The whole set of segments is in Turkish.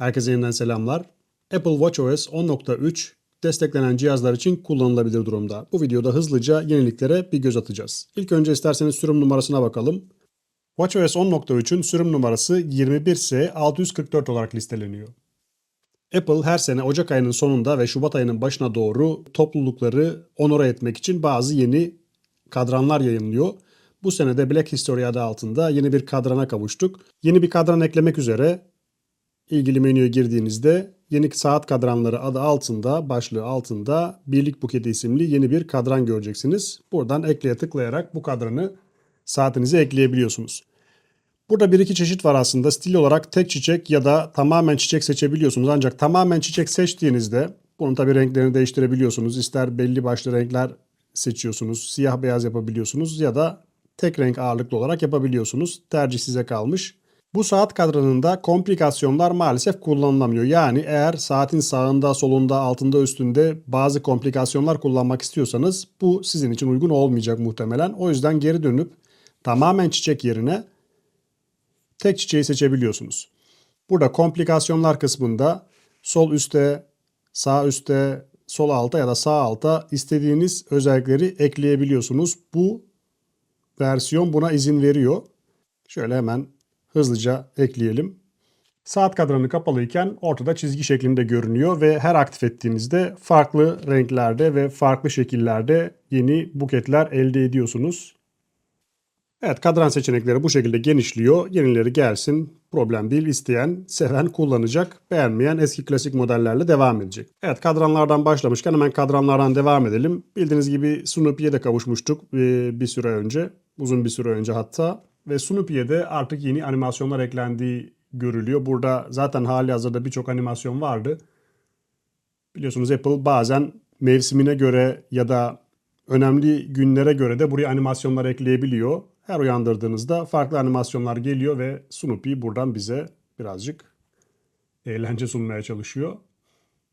Herkese yeniden selamlar. Apple WatchOS 10.3 desteklenen cihazlar için kullanılabilir durumda. Bu videoda hızlıca yeniliklere bir göz atacağız. İlk önce isterseniz sürüm numarasına bakalım. WatchOS 10.3'ün sürüm numarası 21S644 olarak listeleniyor. Apple her sene Ocak ayının sonunda ve Şubat ayının başına doğru toplulukları onore etmek için bazı yeni kadranlar yayınlıyor. Bu sene de Black History adı altında yeni bir kadrana kavuştuk. Yeni bir kadran eklemek üzere ilgili menüye girdiğinizde yeni saat kadranları adı altında, başlığı altında Birlik Buketi isimli yeni bir kadran göreceksiniz. Buradan ekleye tıklayarak bu kadranı saatinize ekleyebiliyorsunuz. Burada bir iki çeşit var aslında. Stil olarak tek çiçek ya da tamamen çiçek seçebiliyorsunuz. Ancak tamamen çiçek seçtiğinizde bunun tabii renklerini değiştirebiliyorsunuz. İster belli başlı renkler seçiyorsunuz, siyah beyaz yapabiliyorsunuz ya da tek renk ağırlıklı olarak yapabiliyorsunuz. Tercih size kalmış. Bu saat kadranında komplikasyonlar maalesef kullanılamıyor. Yani eğer saatin sağında, solunda, altında, üstünde bazı komplikasyonlar kullanmak istiyorsanız bu sizin için uygun olmayacak muhtemelen. O yüzden geri dönüp tamamen çiçek yerine tek çiçeği seçebiliyorsunuz. Burada komplikasyonlar kısmında sol üste, sağ üste, sol alta ya da sağ alta istediğiniz özellikleri ekleyebiliyorsunuz. Bu versiyon buna izin veriyor. Şöyle hemen hızlıca ekleyelim. Saat kadranı kapalıyken ortada çizgi şeklinde görünüyor ve her aktif ettiğinizde farklı renklerde ve farklı şekillerde yeni buketler elde ediyorsunuz. Evet kadran seçenekleri bu şekilde genişliyor. Yenileri gelsin problem değil. İsteyen, seven kullanacak. Beğenmeyen eski klasik modellerle devam edecek. Evet kadranlardan başlamışken hemen kadranlardan devam edelim. Bildiğiniz gibi Snoopy'ye de kavuşmuştuk bir süre önce. Uzun bir süre önce hatta. Ve Snoopy'ye de artık yeni animasyonlar eklendiği görülüyor. Burada zaten hali hazırda birçok animasyon vardı. Biliyorsunuz Apple bazen mevsimine göre ya da önemli günlere göre de buraya animasyonlar ekleyebiliyor. Her uyandırdığınızda farklı animasyonlar geliyor ve Snoopy buradan bize birazcık eğlence sunmaya çalışıyor.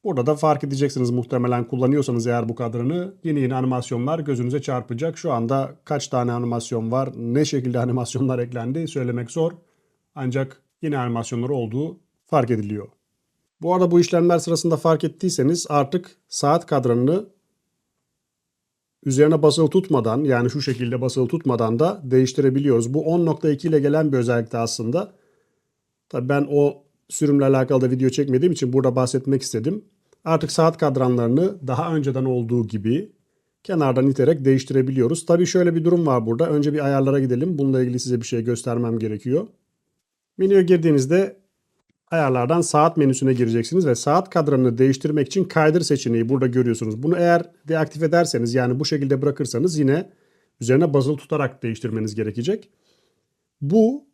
Burada da fark edeceksiniz muhtemelen kullanıyorsanız eğer bu kadranı yeni yeni animasyonlar gözünüze çarpacak. Şu anda kaç tane animasyon var, ne şekilde animasyonlar eklendi söylemek zor. Ancak yeni animasyonları olduğu fark ediliyor. Bu arada bu işlemler sırasında fark ettiyseniz artık saat kadranını üzerine basılı tutmadan yani şu şekilde basılı tutmadan da değiştirebiliyoruz. Bu 10.2 ile gelen bir özellikte aslında. Tabii ben o sürümle alakalı da video çekmediğim için burada bahsetmek istedim. Artık saat kadranlarını daha önceden olduğu gibi kenardan iterek değiştirebiliyoruz. Tabii şöyle bir durum var burada. Önce bir ayarlara gidelim. Bununla ilgili size bir şey göstermem gerekiyor. Menüye girdiğinizde ayarlardan saat menüsüne gireceksiniz ve saat kadranını değiştirmek için kaydır seçeneği burada görüyorsunuz. Bunu eğer deaktif ederseniz yani bu şekilde bırakırsanız yine üzerine basılı tutarak değiştirmeniz gerekecek. Bu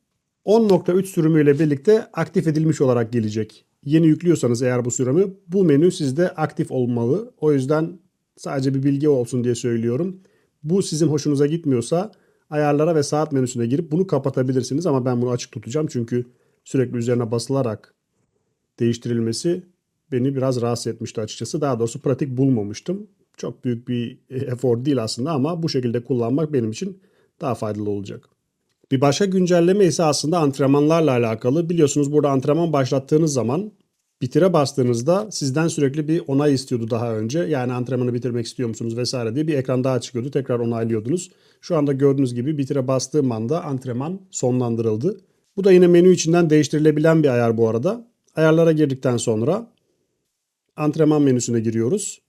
10.3 sürümüyle birlikte aktif edilmiş olarak gelecek. Yeni yüklüyorsanız eğer bu sürümü bu menü sizde aktif olmalı. O yüzden sadece bir bilgi olsun diye söylüyorum. Bu sizin hoşunuza gitmiyorsa ayarlara ve saat menüsüne girip bunu kapatabilirsiniz ama ben bunu açık tutacağım çünkü sürekli üzerine basılarak değiştirilmesi beni biraz rahatsız etmişti açıkçası. Daha doğrusu pratik bulmamıştım. Çok büyük bir efor değil aslında ama bu şekilde kullanmak benim için daha faydalı olacak. Bir başka güncelleme ise aslında antrenmanlarla alakalı. Biliyorsunuz burada antrenman başlattığınız zaman bitire bastığınızda sizden sürekli bir onay istiyordu daha önce. Yani antrenmanı bitirmek istiyor musunuz vesaire diye bir ekran daha çıkıyordu. Tekrar onaylıyordunuz. Şu anda gördüğünüz gibi bitire bastığım anda antrenman sonlandırıldı. Bu da yine menü içinden değiştirilebilen bir ayar bu arada. Ayarlara girdikten sonra antrenman menüsüne giriyoruz.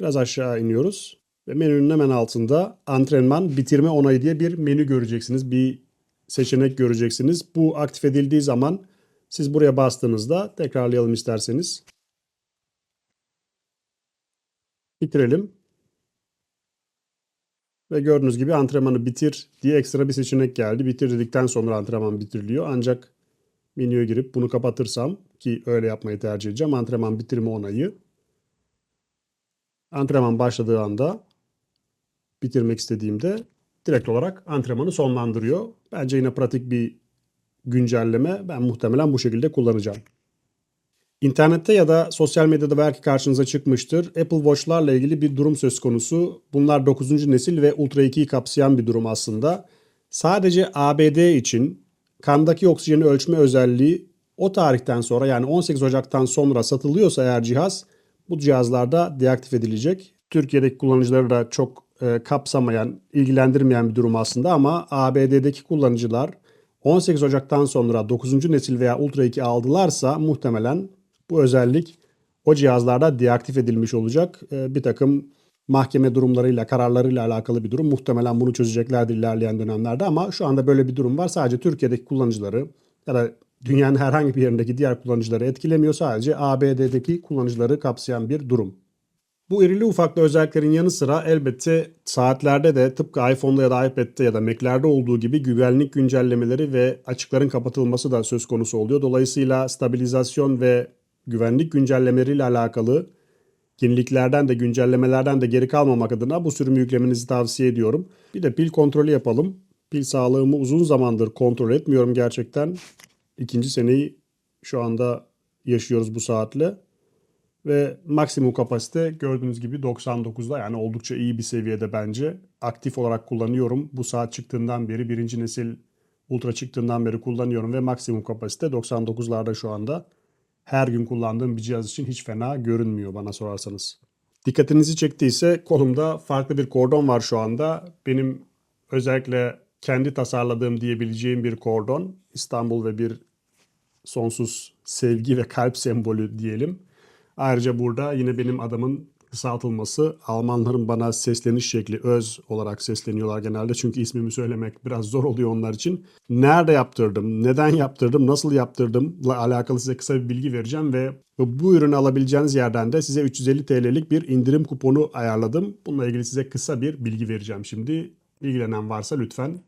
Biraz aşağı iniyoruz. Ve menünün hemen altında antrenman bitirme onayı diye bir menü göreceksiniz. Bir seçenek göreceksiniz. Bu aktif edildiği zaman siz buraya bastığınızda tekrarlayalım isterseniz. Bitirelim. Ve gördüğünüz gibi antrenmanı bitir diye ekstra bir seçenek geldi. Bitir dedikten sonra antrenman bitiriliyor. Ancak menüye girip bunu kapatırsam ki öyle yapmayı tercih edeceğim. Antrenman bitirme onayı. Antrenman başladığı anda bitirmek istediğimde direkt olarak antrenmanı sonlandırıyor. Bence yine pratik bir güncelleme. Ben muhtemelen bu şekilde kullanacağım. İnternette ya da sosyal medyada belki karşınıza çıkmıştır. Apple Watch'larla ilgili bir durum söz konusu. Bunlar 9. nesil ve Ultra 2'yi kapsayan bir durum aslında. Sadece ABD için kandaki oksijeni ölçme özelliği O tarihten sonra yani 18 Ocak'tan sonra satılıyorsa eğer cihaz bu cihazlarda deaktif edilecek. Türkiye'deki kullanıcıları da çok e, kapsamayan, ilgilendirmeyen bir durum aslında ama ABD'deki kullanıcılar 18 Ocak'tan sonra 9. nesil veya Ultra 2 aldılarsa muhtemelen bu özellik o cihazlarda deaktif edilmiş olacak. E, bir takım mahkeme durumlarıyla, kararlarıyla alakalı bir durum. Muhtemelen bunu çözeceklerdir ilerleyen dönemlerde ama şu anda böyle bir durum var. Sadece Türkiye'deki kullanıcıları ya da dünyanın herhangi bir yerindeki diğer kullanıcıları etkilemiyor. Sadece ABD'deki kullanıcıları kapsayan bir durum. Bu irili ufaklı özelliklerin yanı sıra elbette saatlerde de tıpkı iPhone'da ya da iPad'de ya da Mac'lerde olduğu gibi güvenlik güncellemeleri ve açıkların kapatılması da söz konusu oluyor. Dolayısıyla stabilizasyon ve güvenlik güncellemeleriyle alakalı yeniliklerden de güncellemelerden de geri kalmamak adına bu sürümü yüklemenizi tavsiye ediyorum. Bir de pil kontrolü yapalım. Pil sağlığımı uzun zamandır kontrol etmiyorum gerçekten. İkinci seneyi şu anda yaşıyoruz bu saatle. Ve maksimum kapasite gördüğünüz gibi 99'da yani oldukça iyi bir seviyede bence. Aktif olarak kullanıyorum. Bu saat çıktığından beri birinci nesil Ultra çıktığından beri kullanıyorum ve maksimum kapasite 99'larda şu anda. Her gün kullandığım bir cihaz için hiç fena görünmüyor bana sorarsanız. Dikkatinizi çektiyse kolumda farklı bir kordon var şu anda. Benim özellikle kendi tasarladığım diyebileceğim bir kordon. İstanbul ve bir sonsuz sevgi ve kalp sembolü diyelim. Ayrıca burada yine benim adamın kısaltılması. Almanların bana sesleniş şekli öz olarak sesleniyorlar genelde. Çünkü ismimi söylemek biraz zor oluyor onlar için. Nerede yaptırdım, neden yaptırdım, nasıl yaptırdımla alakalı size kısa bir bilgi vereceğim ve bu ürünü alabileceğiniz yerden de size 350 TL'lik bir indirim kuponu ayarladım. Bununla ilgili size kısa bir bilgi vereceğim şimdi. İlgilenen varsa lütfen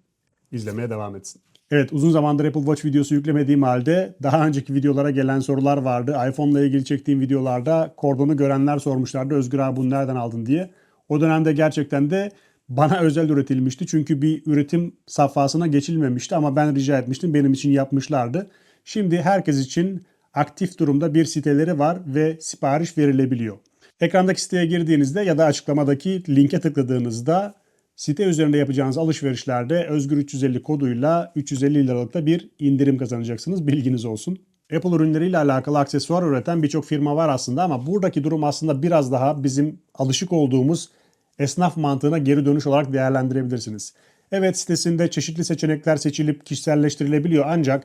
izlemeye devam etsin. Evet uzun zamandır Apple Watch videosu yüklemediğim halde daha önceki videolara gelen sorular vardı. iPhone ile ilgili çektiğim videolarda kordonu görenler sormuşlardı. Özgür abi bunu nereden aldın diye. O dönemde gerçekten de bana özel üretilmişti. Çünkü bir üretim safhasına geçilmemişti ama ben rica etmiştim. Benim için yapmışlardı. Şimdi herkes için aktif durumda bir siteleri var ve sipariş verilebiliyor. Ekrandaki siteye girdiğinizde ya da açıklamadaki linke tıkladığınızda Site üzerinde yapacağınız alışverişlerde Özgür 350 koduyla 350 liralık da bir indirim kazanacaksınız. Bilginiz olsun. Apple ürünleriyle alakalı aksesuar üreten birçok firma var aslında ama buradaki durum aslında biraz daha bizim alışık olduğumuz esnaf mantığına geri dönüş olarak değerlendirebilirsiniz. Evet sitesinde çeşitli seçenekler seçilip kişiselleştirilebiliyor ancak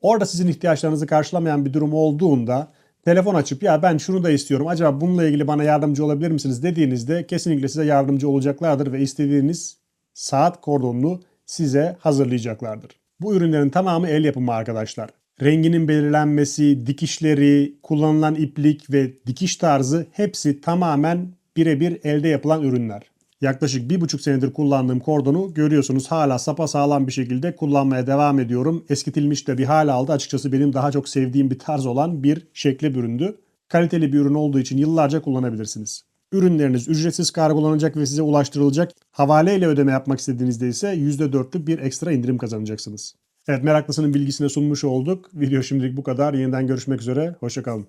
orada sizin ihtiyaçlarınızı karşılamayan bir durum olduğunda telefon açıp ya ben şunu da istiyorum acaba bununla ilgili bana yardımcı olabilir misiniz dediğinizde kesinlikle size yardımcı olacaklardır ve istediğiniz saat kordonunu size hazırlayacaklardır. Bu ürünlerin tamamı el yapımı arkadaşlar. Renginin belirlenmesi, dikişleri, kullanılan iplik ve dikiş tarzı hepsi tamamen birebir elde yapılan ürünler. Yaklaşık bir buçuk senedir kullandığım kordonu görüyorsunuz hala sağlam bir şekilde kullanmaya devam ediyorum. Eskitilmiş de bir hal aldı. Açıkçası benim daha çok sevdiğim bir tarz olan bir şekli büründü. Kaliteli bir ürün olduğu için yıllarca kullanabilirsiniz. Ürünleriniz ücretsiz kargolanacak ve size ulaştırılacak. Havale ile ödeme yapmak istediğinizde ise %4'lük bir ekstra indirim kazanacaksınız. Evet meraklısının bilgisine sunmuş olduk. Video şimdilik bu kadar. Yeniden görüşmek üzere. Hoşçakalın.